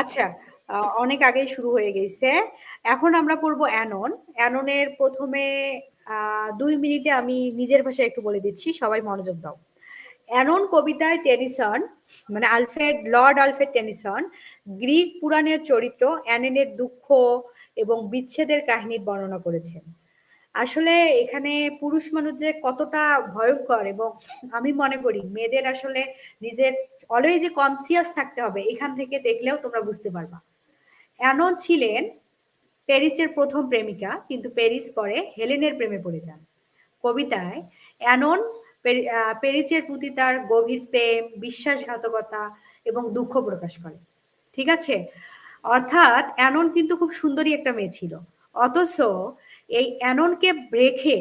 আচ্ছা অনেক আগেই শুরু হয়ে গেছে। এখন আমরা পড়ব অ্যানন। অ্যাননের প্রথমে দুই মিনিটে আমি নিজের ভাষায় একটু বলে দিচ্ছি, সবাই মনোযোগ দাও। অ্যানন কবিতায় টেনিসন মানে Alfred, Lord Alfred Tennyson, Greek পুরাণের চরিত্র অ্যানেনের দুঃখ এবং বিচ্ছেদের কাহিনীর বর্ণনা করেছেন। আসলে এখানে পুরুষ মানুষ যে কতটা ভয়ঙ্কর এবং আমি মনে করি মেয়েদের আসলে নিজের অলওয়েজ কনসিয়াস থাকতে হবে, এখান থেকে দেখলেও তোমরা বুঝতে পারবা। অ্যানন ছিলেন প্যারিসের প্রথম প্রেমিকা, কিন্তু প্যারিস পরে হেলেনের প্রেমে পড়ে যান। কবিতায় অ্যানন প্যারিসের প্রতি তার গভীর প্রেম, বিশ্বাসঘাতকতা এবং দুঃখ প্রকাশ করে। ঠিক আছে? অর্থাৎ অ্যানন কিন্তু খুব সুন্দরী একটা মেয়ে ছিল। অথচ এই অ্যাননকে রেখে,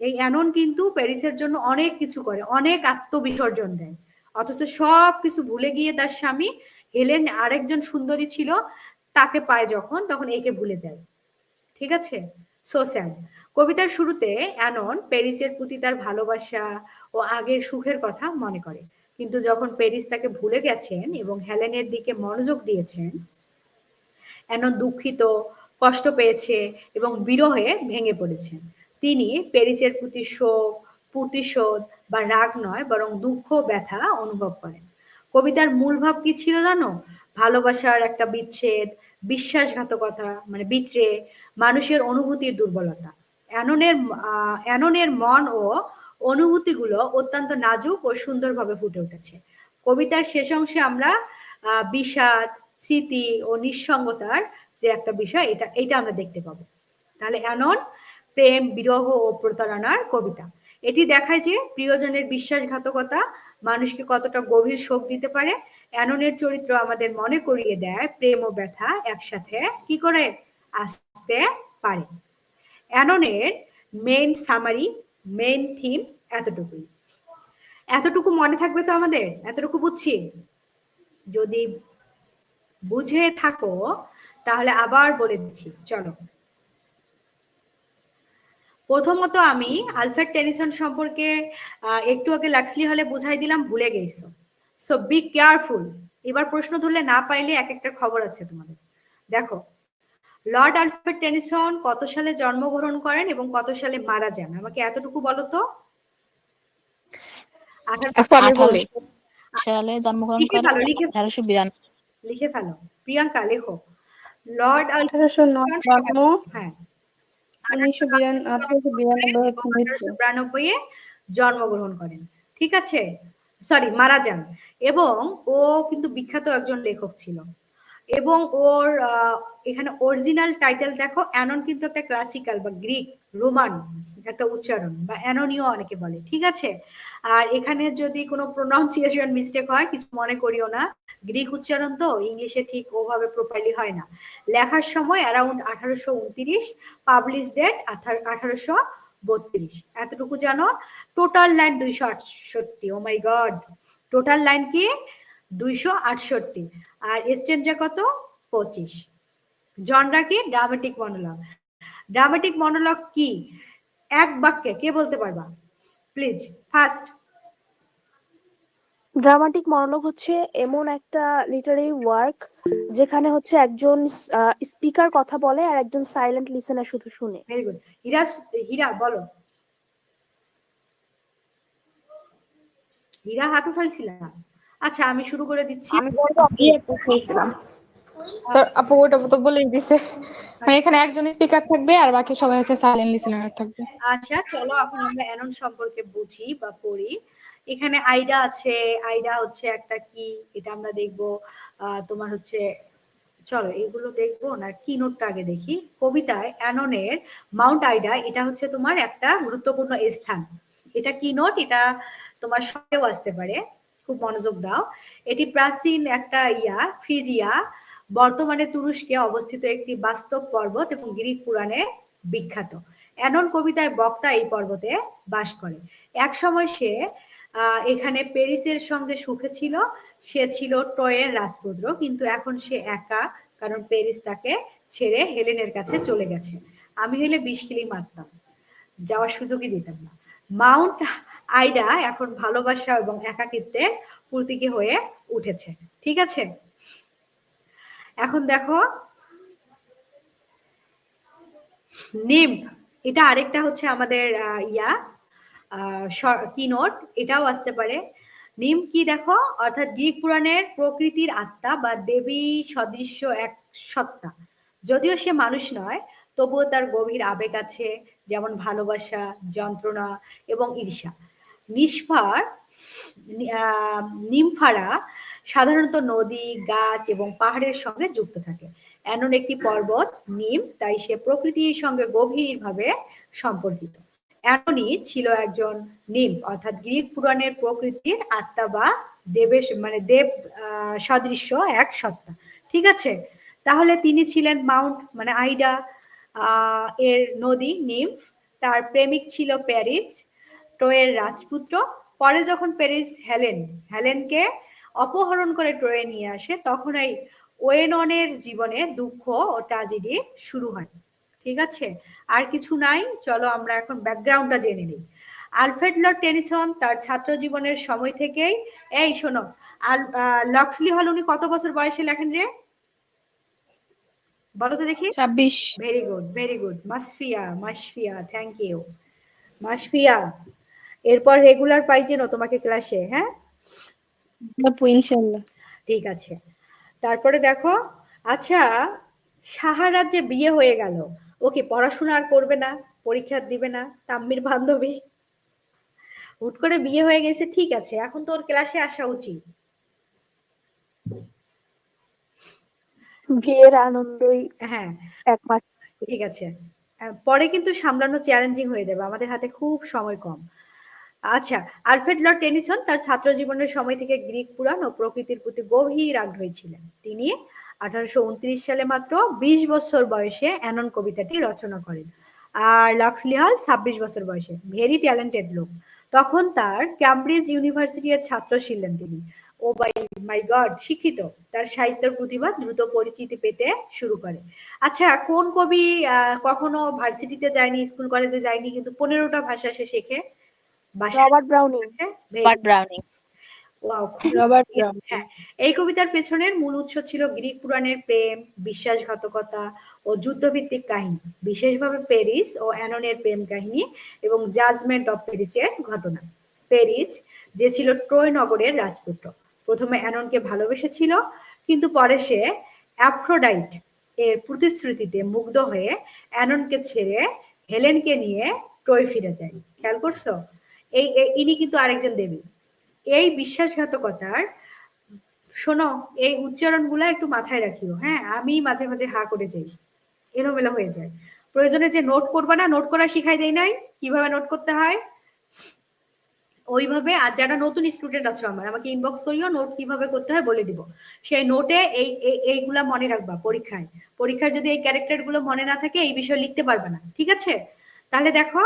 এই অ্যানন কিন্তু প্যারিসের জন্য অনেক কিছু করে, অনেক আত্মবিসর্জন দেয়। অথচ সব কিছু ভুলে গিয়ে তার স্বামী হেলেন আরেকজন সুন্দরী ছিল, তাকে পায় যখন, তখন একে ভুলে যায়। ঠিক আছে? সো স্যাড কবিতার শুরুতে অ্যানন প্যারিসের প্রতি তার ভালোবাসা ও আগের সুখের কথা মনে করে। কিন্তু যখন প্যারিস তাকে ভুলে গেছেন এবং হেলেনের দিকে মনোযোগ দিয়েছেন, অ্যানন দুঃখিত কষ্ট পেয়েছে এবং বিরহে ভেঙে পড়েছেন তিনি প্যারিসের প্রতি শোক প্রতিশোধ বা রাগ নয়, বরং দুঃখ ব্যথা অনুভব করেন। কবিতার মূল ভাব কি ছিল জানো? ভালোবাসার একটা বিচ্ছেদ, বিশ্বাসঘাতকতা মানে বিক্রে, মানুষের অনুভূতির দুর্বলতা। অ্যাননের অ্যাননের মন ও অনুভূতিগুলো অত্যন্ত নাজুক ও সুন্দরভাবে ফুটে উঠেছে। কবিতার শেষ অংশে আমরা বিষাদ, স্মৃতি ও নিঃসঙ্গতার যে একটা বিষয়, এটা এটা আমরা দেখতে পাবো। তাহলে অ্যানন প্রেম, বিরহ ও প্রতারণার কবিতা। এটি দেখায় যে প্রিয়জনের বিশ্বাসঘাতকতা মানুষকে কতটা গভীর শোক দিতে পারে। অ্যাননের চরিত্র আমাদের মনে করিয়ে দেয় প্রেম ও ব্যথা একসাথে কি করে আসতে পারে। অ্যাননের মেইন সামারি মেইন থিম এতটুকুই। এতটুকু মনে থাকবে তো আমাদের? এতটুকু বুঝছি? যদি বুঝে থাকো তাহলে আবার বলে দিচ্ছি চলো। প্রথমত আমি আলফ্রেড টেনিসন সম্পর্কে একটু আগে লাক্সলি হলে বুঝাই দিলাম ভুলে গেছো। সো বি কেয়ারফুল এবার প্রশ্ন ধরলে না পাইলে এক একটা খবর আছে তোমাদের। দেখো লর্ড আলফ্রেড টেনিসন কত সালে জন্মগ্রহণ করেন এবং কত সালে মারা যান? আমাকে এতটুকু বলো তো? সালে জন্মগ্রহণ লিখে করেন ফেলো লিখে ফেলো। প্রিয়াঙ্কা লেখো। লর্ড আঠারোশো নব্বই হ্যাঁ। উনিশশো বিরানব্বই হচ্ছে জন্মগ্রহণ করেন। ঠিক আছে? সরি মারা যান। এবং ও কিন্তু বিখ্যাত একজন লেখক ছিল। এবং ওর আহ, এখানে অরিজিনাল টাইটেল দেখো অ্যানন কিন্তু একটা ক্লাসিক্যাল বা গ্রিক রোমান একটা উচ্চারণ বা অ্যানোনিও অনেকে বলে, ঠিক আছে? আর এখানে যদি কোনো প্রোনাউন্সিয়েশন মিস্টেক হয়, কিছু মনে করিও না। গ্রিক উচ্চারণ তো, ইংলিশে ঠিক ওভাবে প্রপারলি হয় না। লেখার সময় অ্যারাউন্ড আঠারোশো উনত্রিশ পাবলিশ ডেট আঠারোশো বত্রিশ। এতটুকু জানো? টোটাল লাইন দুইশো আটষট্টি। Oh my god total line কি? দুইশো আটষট্টি। আর এক্সচেঞ্জা কত? পঁচিশ। জনরা কি? ড্রামাটিক মনোলগ ড্রামাটিক মনোলগ কি? এক বাক্যে কে বলতে পারবা? প্লিজ ফার্স্ট ড্রামাটিক মনোলগ হচ্ছে এমন একটা লিটারারি ওয়ার্ক যেখানে হচ্ছে একজন স্পিকার কথা বলে আর একজন সাইলেন্ট লিসেনার শুধু শুনে। ভেরি গুড হীরা হীরা বলো। হীরা হাত উঠাইছিলাম। আচ্ছা আমি শুরু করে দিচ্ছি। আমি বলব স্যার আপু ওটা তো বলেই দিছে। মানে এখানে একজন স্পিকার থাকবে আর বাকি সবাই হচ্ছে সাইলেন্ট লিসেনার থাকবে। আচ্ছা চলো এখন আমরা অ্যানন সম্পর্কে বুঝি বা পড়ি। এখানে আইডা আছে। আইডা হচ্ছে একটা কি? এটা আমরা দেখব। তোমার হচ্ছে, চলো এগুলো দেখব না কি নোটটা আগে দেখি। কবিতায় অ্যাননের মাউন্ট আইডা এটা হচ্ছে তোমার একটা গুরুত্বপূর্ণ স্থান। এটা কি নোট এটা তোমার সঙ্গেও আসতে পারে। খুব মনোযোগ দাও। এটি প্রাচীন একটা ইয়া, ফিজিয়া বর্তমানে তুরস্কে অবস্থিত একটি বাস্তব পর্বত এবং গ্রিক পুরাণে বিখ্যাত। অ্যানন কবিতায় বক্তা এই পর্বতে বাস করে। এক সময় সে এখানে প্যারিসের সঙ্গে সুখে ছিল। সে ছিল ট্রয়ের রাজপুত্র, কিন্তু এখন সে একা, কারণ প্যারিস তাকে ছেড়ে হেলেনের কাছে চলে গেছে। আমি হলে বিষ কিলি মারতাম, যাওয়ার সুযোগই দিতাম না। মাউন্ট আইডা এখন ভালোবাসা এবং একাকিত্বের প্রতীকী হয়ে উঠেছে। ঠিক আছে? এখন দেখো নিম এটা আরেকটা হচ্ছে আমাদের ইয়া কিনোট এটাও আসতে পারে। নিম কি দেখো, অর্থাৎ গ্রিক পুরাণের প্রকৃতির আত্মা বা দেবী সদৃশ্য এক সত্তা। যদিও সে মানুষ নয়, তবুও তার গভীর আবেগ আছে, যেমন ভালোবাসা, যন্ত্রণা এবং ঈর্ষা। নিষ্ফার নিমফারা সাধারণত নদী, গাছ এবং পাহাড়ের সঙ্গে যুক্ত থাকে। এমন একটি পর্বত, নিম, তাই সে প্রকৃতির সঙ্গে গভীরভাবে সম্পর্কিত। এমনই ছিল একজন নিম, অর্থাৎ গ্রিক পুরাণের প্রকৃতির আত্মা বা দেবেশ মানে দেব সদৃশ্য এক সত্তা। ঠিক আছে? তাহলে তিনি ছিলেন মাউন্ট মানে আইডা এর নদী নিমফ তার প্রেমিক ছিল প্যারিস ট্রয়ের রাজপুত্র। পরে যখন প্যারিস হেলেন, হেলেনকে অপহরণ করে ট্রয়ে নিয়ে আসে তখন এই ওয়েননের জীবনে দুঃখ ও ট্রাজেডি শুরু হয়। ঠিক আছে? আর কিছু নাই চলো আমরা এখন ব্যাকগ্রাউন্ডটা জেনে নিই। আলফ্রেড লর্ড টেনিসন তার ছাত্র জীবনের সময় থেকেই এই শোনো আর লক্সলি হল উনি কত বছর বয়সে লেখেন রে? বলো তো দেখি। ছাব্বিশ। Very good very good Masfia Masfia thank you Masfia এরপর রেগুলার পাই যেন তোমাকে ক্লাসে হ্যাঁ? আপু ইনশাল্লাহ। ঠিক আছে। তারপরে দেখো আচ্ছা সাহারার যে বিয়ে হয়ে গেল ওকে পড়াশোনা আর করবে না পরীক্ষা দিবে না তাম্মির বান্ধবী? হুট করে বিয়ে হয়ে গেছে ঠিক আছে এখন তো ওর ক্লাসে আসা উচিত। বিয়ের আনন্দই হ্যাঁ। একমাত্র। ঠিক আছে। পরে কিন্তু সামলানো চ্যালেঞ্জিং হয়ে যাবে আমাদের হাতে খুব সময় কম। আচ্ছা আলফ্রেড লর্ড টেনিসন তার ছাত্র জীবনের সময় থেকে গ্রিক পুরাণ ও প্রকৃতির প্রতি গভীর আগ্রহী ছিলেন। তিনি আঠারোশো উনত্রিশ সালে মাত্র বিশ বছর বয়সে অ্যানন কবিতাটি রচনা করেন আর লক্সলি হল ছাব্বিশ বছর বয়সে, ভেরি ট্যালেন্টেড লোক। তখন তার ক্যামব্রিজ ইউনিভার্সিটির ছাত্র ছিলেন তিনি। ও বাই মাই গড, শিক্ষিত। তার সাহিত্যের প্রতিভা দ্রুত পরিচিতি পেতে শুরু করে। আচ্ছা কোন কবি কখনো ভার্সিটিতে যায়নি, স্কুল কলেজে যায়নি, কিন্তু পনেরোটা ভাষা সে শেখে? Robert Browning. আছে? ব্রাউনিং। রবার্ট হ্যাঁ এই কবিতার পেছনের মূল উৎস ছিল গ্রিক পুরাণের প্রেম বিশ্বাসঘাতকতা ও যুদ্ধভিত্তিক কাহিনী বিশেষভাবে প্যারিস ও অ্যাননের প্রেম কাহিনী এবং জাজমেন্ট অফ প্যারিসের ঘটনা। প্যারিস যে ছিল ট্রয় নগরের রাজপুত্র। প্রথমে অ্যাননকে ভালোবেসেছিল কিন্তু পরে সে অ্যাফ্রোডাইট এর প্রতিশ্রুতিতে মুগ্ধ হয়ে অ্যাননকে ছেড়ে হেলেনকে নিয়ে ট্রয় ফিরে যায়। খেয়াল করছ? এই ইনি কিন্তু আরেকজন দেবী। এই বিশ্বাসঘাতকতার, শোনো, এই উচ্চারণ উচ্চারণগুলো একটু মাথায় রাখিও হ্যাঁ? আমি মাঝে মাঝে হা করে যাই, এলোমেলো হয়ে যায়। প্রয়োজনে যে নোট করবা না নোট করা শিখাই দেয় নাই, কীভাবে নোট করতে হয়? ওইভাবে, আর যারা নতুন স্টুডেন্ট আছো আমার, আমাকে ইনবক্স করিও নোট কীভাবে করতে হয় বলে দিব। সেই নোটে এই, এই- এইগুলা মনে রাখবা পরীক্ষায়। পরীক্ষায় যদি এই ক্যারেক্টারগুলো মনে না থাকে, এই বিষয়ে লিখতে পারবে না, ঠিক আছে? তাহলে দেখো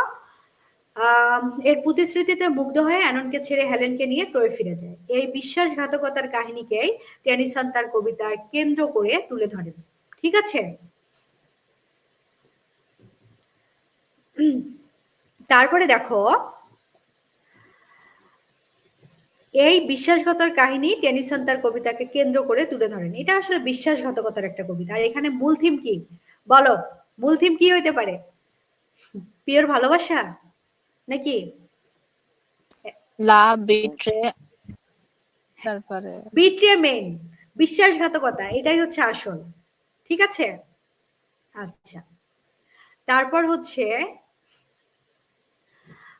এর প্রতিশ্রুতিতে মুগ্ধ হয়ে অ্যাননকে ছেড়ে হেলেনকে নিয়ে ট্রয় ফিরে যায়। এই বিশ্বাসঘাতকতার কাহিনীকেই টেনিসন তার কবিতার কেন্দ্র করে তুলে ধরেন। ঠিক আছে? তারপরে দেখো, এই বিশ্বাসঘাতর কাহিনী টেনিসন তার কবিতাকে কেন্দ্র করে তুলে ধরেন। এটা আসলে বিশ্বাসঘাতকতার একটা কবিতা। আর এখানে মূল থিম কি? বলো, মূল থিম কি হইতে পারে? পিওর ভালোবাসা? নাকি? লাভ বিট্রে তারপরে বিশ্বাসঘাতকতা এটাই হচ্ছে আসল ঠিক আছে? আচ্ছা তারপর হচ্ছে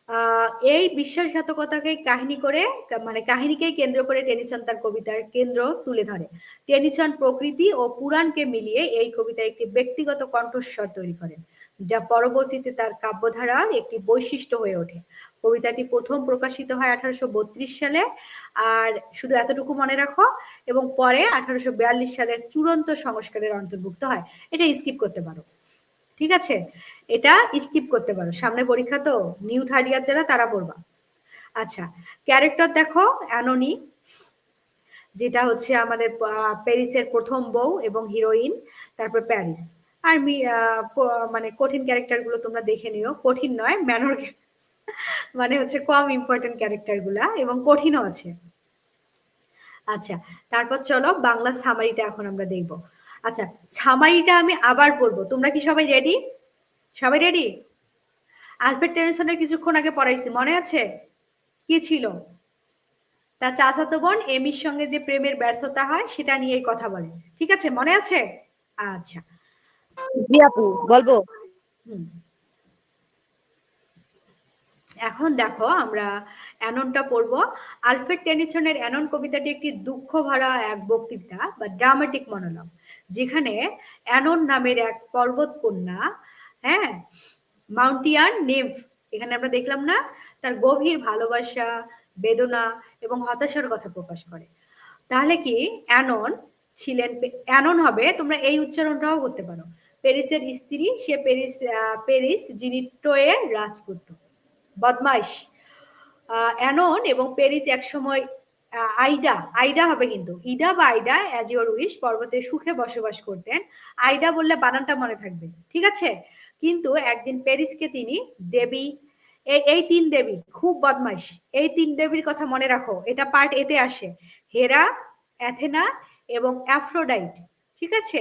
আহ, এই বিশ্বাসঘাতকতাকে কাহিনী করে মানে কাহিনীকেই কেন্দ্র করে টেনিসন তার কবিতার কেন্দ্র তুলে ধরে। টেনিসন প্রকৃতি ও পুরাণকে মিলিয়ে এই কবিতায় একটি ব্যক্তিগত কণ্ঠস্বর তৈরি করেন। যা পরবর্তীতে তার কাব্যধারার একটি বৈশিষ্ট্য হয়ে ওঠে। কবিতাটি প্রথম প্রকাশিত হয় আঠারোশো বত্রিশ সালে, আর শুধু এতটুকু মনে রাখো, এবং পরে আঠারোশো বিয়াল্লিশ সালে চূড়ান্ত সংস্কারের অন্তর্ভুক্ত হয়। এটা স্কিপ করতে পারো। ঠিক আছে? এটা স্কিপ করতে পারো। সামনে পরীক্ষা তো নিউ থার্ড ইয়ার যারা, তারা পড়বা। আচ্ছা ক্যারেক্টার দেখো অ্যানোনি যেটা হচ্ছে আমাদের প্যারিসের প্রথম বউ এবং হিরোইন তারপর প্যারিস আর মানে কঠিন ক্যারেক্টারগুলো তোমরা দেখে নিও। কঠিন নয় ম্যানর মানে হচ্ছে কম ইম্পর্টেন্ট ক্যারেক্টারগুলা এবং কঠিনও আছে। আচ্ছা তারপর চলো বাংলা সামারিটা এখন আমরা দেখব। আচ্ছা সামারিটা আমি আবার পড়ব তোমরা কি সবাই রেডি সবাই রেডি আলফ্রেড টেনিসনের কিছুক্ষণ আগে পড়াইছি, মনে আছে? কি ছিল? তার চাচাতো বোন এমির সঙ্গে যে প্রেমের ব্যর্থতা হয়, সেটা নিয়েই কথা বলে। ঠিক আছে, মনে আছে? আচ্ছা। আপু, বলব? এখন দেখো, আমরা অ্যাননটা পড়ব। আলফ্রেড টেনিসনের অ্যানন কবিতাটি একটি দুঃখ ভরা এক বক্তৃতা বা ড্রামাটিক মনোলগ যেখানে অ্যানন নামের এক পর্বত কন্যা হ্যাঁ মাউন্টিয়ান নেভ এখানে আমরা দেখলাম না, তার গভীর ভালোবাসা, বেদনা এবং হতাশার কথা প্রকাশ করে। তাহলে কি অ্যানন ছিলেন অ্যানন হবে, তোমরা এই উচ্চারণটাও করতে পারো। প্যারিসের স্ত্রী, সে প্যারিস প্যারিস যিনি ট্রয়ের রাজপুত্র। বদমাইশ। অ্যানন এবং প্যারিস একসময় আইডা আইডা হবে কিন্তু। ইডা বা আইডা অ্যাজ ইউর উইশ পর্বতে সুখে বসবাস করতেন। আইডা বললে বানানটা মনে থাকবে, ঠিক আছে? কিন্তু একদিন প্যারিসকে তিনি দেবী, এই এই তিন দেবী, খুব বদমাইশ। এই তিন দেবীর কথা মনে রাখো, এটা পার্ট এতে আসে। হেরা, অ্যাথেনা এবং অ্যাফ্রোডাইট, ঠিক আছে?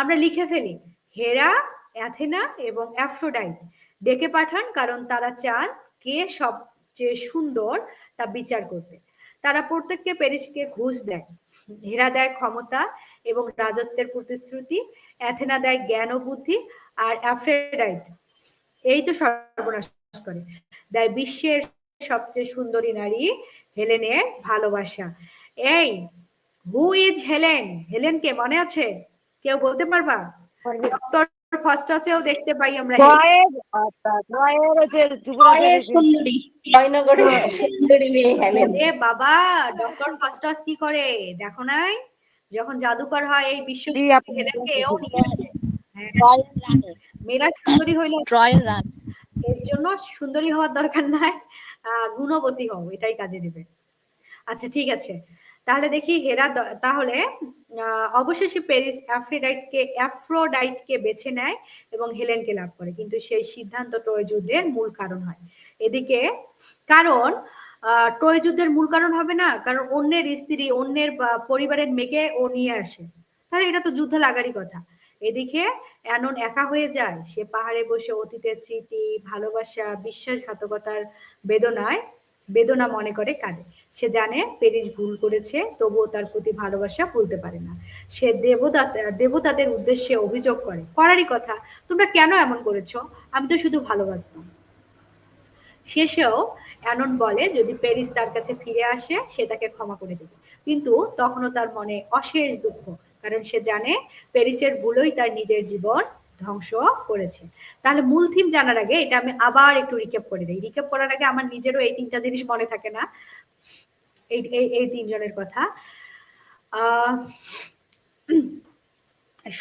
আমরা লিখে ফেলি। হেরা, অ্যাথেনা এবং অ্যাফ্রোডাইট। ডেকে পাঠান, কারণ তারা চান কে সবচেয়ে সুন্দর তা বিচার করতে। তারা প্রত্যেককে প্যারিসকে ঘুষ দেয়। হেরা দেয় ক্ষমতা এবং রাজত্বের প্রতিশ্রুতি, অ্যাথেনা দেয় জ্ঞান ও বুদ্ধি, আর অ্যাফ্রোডাইট এই তো সর্বনাশ করে। দেয় বিশ্বের সবচেয়ে সুন্দরী নারী হেলেনের ভালোবাসা। এই হু ইজ হেলেন হেলেন কে মনে আছে? কেউ বলতে পারবা? ডক্টর দেখতে পাই আমরা। ট্রয়ের আচ্ছা, যে যুবরাজের জয়নগরের সুন্দরী। মেয়ে। হেলেন এ বাবা ডক্টর ফাস্টাস কি করে? দেখো নাই? যখন জাদুকর হয় এই বিশ্ব হেলেনকে এও নিয়ে আসে। হ্যাঁ, ট্রয়ের রানী মেয়েরা সুন্দরী হইলে। ট্রয়ের রানী এর জন্য সুন্দরী হওয়ার দরকার নাই। আহ, গুণবতী হও এটাই কাজে দেবে। আচ্ছা ঠিক আছে। তাহলে দেখি হেরা তাহলে অবশেষে প্যারিস অ্যাফ্রোডাইটকে অ্যাফ্রোডাইটকে বেছে নেয় এবং হেলেনকে লাভ করে। কিন্তু সেই সিদ্ধান্ত ট্রয় যুদ্ধের মূল কারণ হয়। এদিকে, কারণ ট্রয় যুদ্ধের মূল কারণ হবে না, কারণ অন্যের স্ত্রী, অন্যের পরিবারের মেয়েকে ও নিয়ে আসে। তাহলে এটা তো যুদ্ধ লাগারই কথা। এদিকে, অ্যানন একা হয়ে যায়। সে পাহাড়ে বসে অতীতের স্মৃতি, ভালোবাসা, বিশ্বাসঘাতকতার বেদনায়, বেদনা মনে করে কাঁদে। সে জানে পেরিস ভুল করেছে, তবুও তার প্রতি ভালোবাসা ভুলতে পারে না। সে দেবতা দেবতাদের উদ্দেশ্যে অভিযোগ করে, করারই কথা, তোমরা কেন এমন করেছ? আমি তো শুধু ভালোবাসতাম। শেষেও অ্যানন বলে, যদি প্যারিস তার কাছে ফিরে আসে, সে তাকে ক্ষমা করে দেবে। কিন্তু তখনও তার মনে অশেষ দুঃখ, কারণ সে জানে প্যারিসের ভুলই তার নিজের জীবন ধ্বংস করেছে। তাহলে মূল থিম জানার আগে এটা আমি আবার একটু রিক্যাপ করে দিই। রিক্যাপ করার আগে আমার নিজেরও এই তিনটা জিনিস মনে থাকে না। এই এই তিনজনের কথা।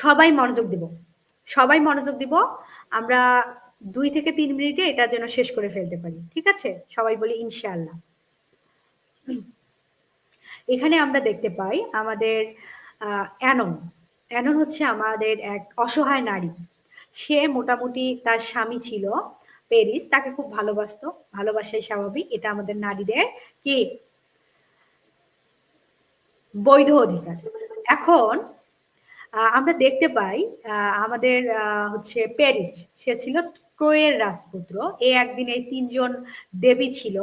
সবাই মনোযোগ দিব। সবাই মনোযোগ দিব। আমরা দুই থেকে তিন মিনিটে এটা যেন শেষ করে ফেলতে পারি। ঠিক আছে? সবাই বলি ইনশাআল্লাহ। এখানে আমরা দেখতে পাই আমাদের অ্যানন। অ্যানন হচ্ছে আমাদের এক অসহায় নারী। সে মোটামুটি তার স্বামী ছিল প্যারিস তাকে খুব ভালোবাসতো। ভালোবাসাই স্বাভাবিক। এটা আমাদের নারীদের কি বৈধ অধিকার। এখন আমরা দেখতে পাই আমাদের হচ্ছে প্যারিস, সে ছিল ট্রোয়ের রাজপুত্র। এ একদিন এই তিনজন দেবী ছিল,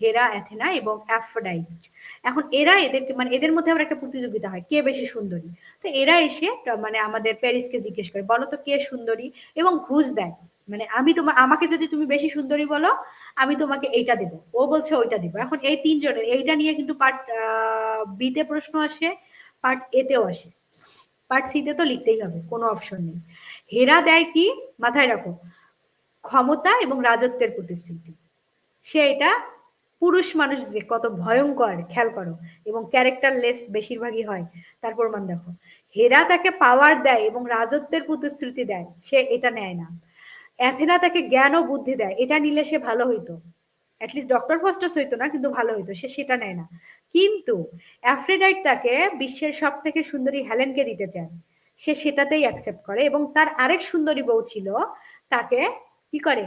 হেরা, অ্যাথেনা এবং অ্যাফ্রোডাইট। এখন এরা এদেরকে মানে এদের মধ্যে আবার একটা প্রতিযোগিতা হয়, কে বেশি সুন্দরী? তো এরা এসে মানে আমাদের প্যারিসকে জিজ্ঞেস করে, বলো তো কে সুন্দরী? এবং ঘুষ দেয়। মানে আমি তোমার আমাকে যদি তুমি বেশি সুন্দরী বলো, আমি তোমাকে এইটা দেব। ও বলছে ওইটা দিব। এখন এই তিনজনের, এইটা নিয়ে কিন্তু পার্ট বিতে প্রশ্ন আসে পার্ট এতেও আসে। পার্ট সিতে তো লিখতেই হবে, কোনো অপশন নেই। হেরা দেয় কি? মাথায় রাখো, ক্ষমতা এবং রাজত্বের প্রতিশ্রুতি। সে এটা পুরুষ মানুষ যে কত ভয়ঙ্কর, খেয়াল করো, এবং ক্যারেক্টারলেস বেশিরভাগই হয়, তার প্রমাণ দেখো। হেরা তাকে পাওয়ার দেয় এবং রাজত্বের প্রতিশ্রুতি দেয়, সে এটা নেয় না। অ্যাথেনা তাকে জ্ঞান ও বুদ্ধি দেয়। এটা নিলে সে ভালো হইতো। অ্যাটলিস্ট ডক্টর ফাস্টাস হইতো না, কিন্তু ভালো হইতো। সে সেটা নেয় না। কিন্তু অ্যাফ্রেডাইট তাকে বিশ্বের সব থেকে সুন্দরী হেলেনকে দিতে চায়। সে সেটাতেই অ্যাকসেপ্ট করে এবং তার আরেক সুন্দরী বউ ছিল, তাকে কি করে?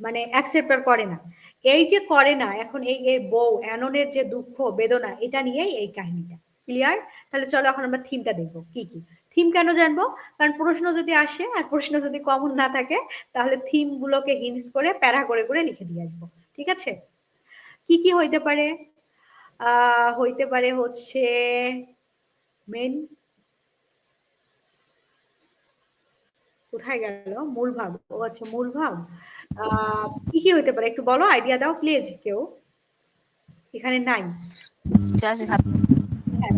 মানে অ্যাকসেপ্ট করে না। এই যে করে না, এখন এই এই বউ, অ্যাননের যে দুঃখ, বেদনা, এটা নিয়েই এই কাহিনীটা। ক্লিয়ার তাহলে চলো এখন আমরা থিমটা দেখব। কি কি? থিম কেন জানব? কারণ প্রশ্ন যদি আসে আর প্রশ্ন যদি কমন না থাকে তাহলে থিম গুলোকে হিন্টস করে প্যারা করে করে লিখে দিয়ে আসব। ঠিক আছে? কি কি হইতে পারে? হইতে পারে হচ্ছে মেন কোথায় গেল? মূল ভাব। ও আচ্ছা মূল ভাব। আহ কি কি হইতে পারে? একটু বলো আইডিয়া দাও প্লিজ কেউ। এখানে নাই। হ্যাঁ,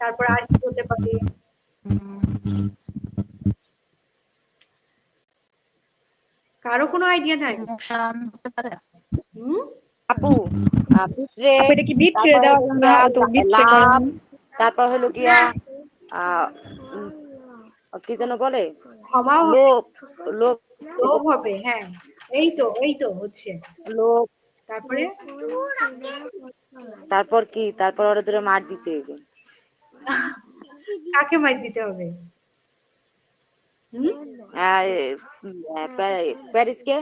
তারপর আর কি হতে পারে কারও কোনো আইডিয়া নাই? ইমোশন হতে পারে। হুম? আপু আপু এটা কি বিট্রে দেওয়া না তো বিট্রে তারপর হলো গিয়া কি যেন বলে? ক্ষমাও হবে, লোভ লোভ। লোভ হবে হ্যাঁ। এই তো এই তো হচ্ছে। লোভ। তারপরে? তারপর কি? তারপর ওরা ধরে মার দিতে হবে কাকে মাইর দিতে হবে? প্যারিসকে?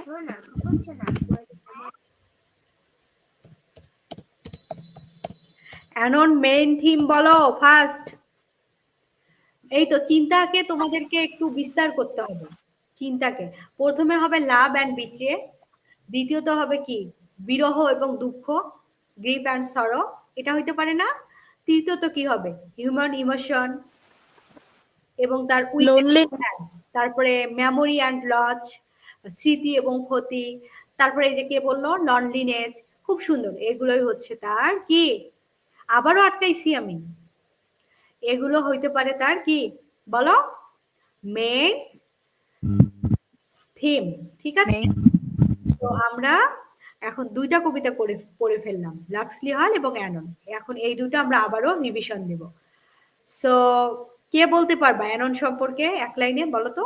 অ্যানন মেইন থিম বলো ফার্স্ট। এই তো চিন্তাকে তোমাদেরকে একটু বিস্তার করতে হবে চিন্তাকে। প্রথমে হবে লাভ অ্যান্ড বিট্রে দ্বিতীয়ত হবে কি বিরহ এবং দুঃখ গ্রিপ অ্যান্ড সরো এটা হইতে পারে না? তৃতীয়ত কি হবে? হিউম্যান ইমোশন এবং তার. হ্যাঁ, তারপরে মেমোরি অ্যান্ড লস স্মৃতি এবং ক্ষতি তারপরে এই যে কে বলল? লনলিনেস খুব সুন্দর। এগুলোই হচ্ছে তার কি? আবারও আটকাইছি আমি। এগুলো হইতে পারে তার কি? বলো? মেন থিম ঠিক আছে? তো আমরা এখন দুইটা কবিতা করে, পড়ে ফেললাম, লাক্সলি হল এবং অ্যানন। এখন এই দুটো আমরা আবারও নিবিশন দেব। সো কে বলতে পারবা অ্যানন সম্পর্কে এক লাইনে বলো তো?